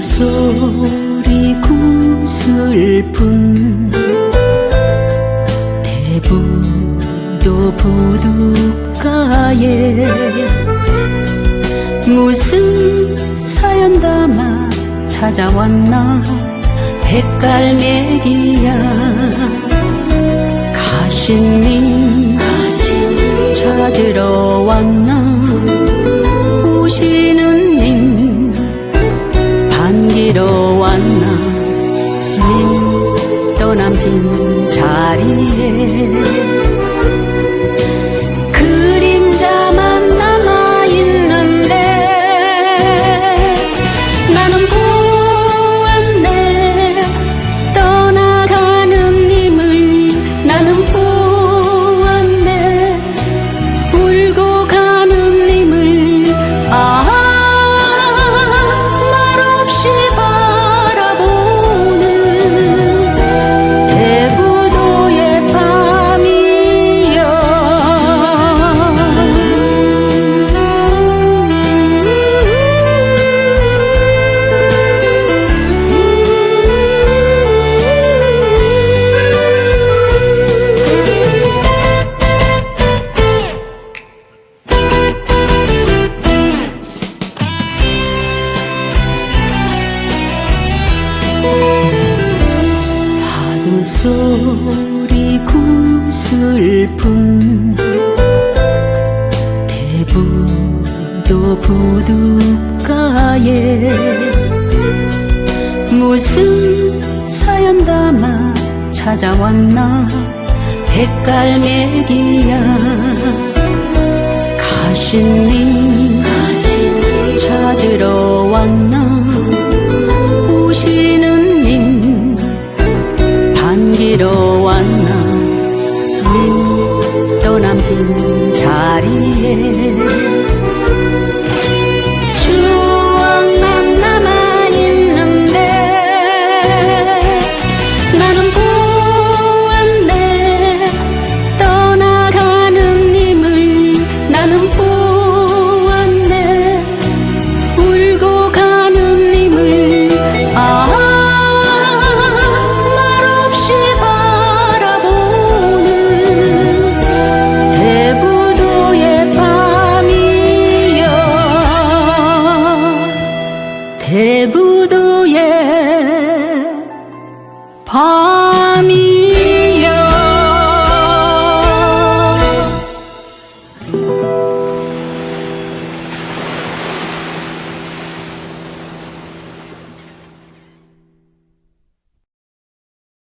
소리 구슬픈 부둣가에 무슨 사연 담아 찾아왔나? 백갈매기야. 가신님. 찾으러 소리 구슬픈 대부도 부둣가에 무슨 사연 담아 찾아왔나? 백갈매기야. 가신님 찾으러 왔나? 오시 대부도의 밤이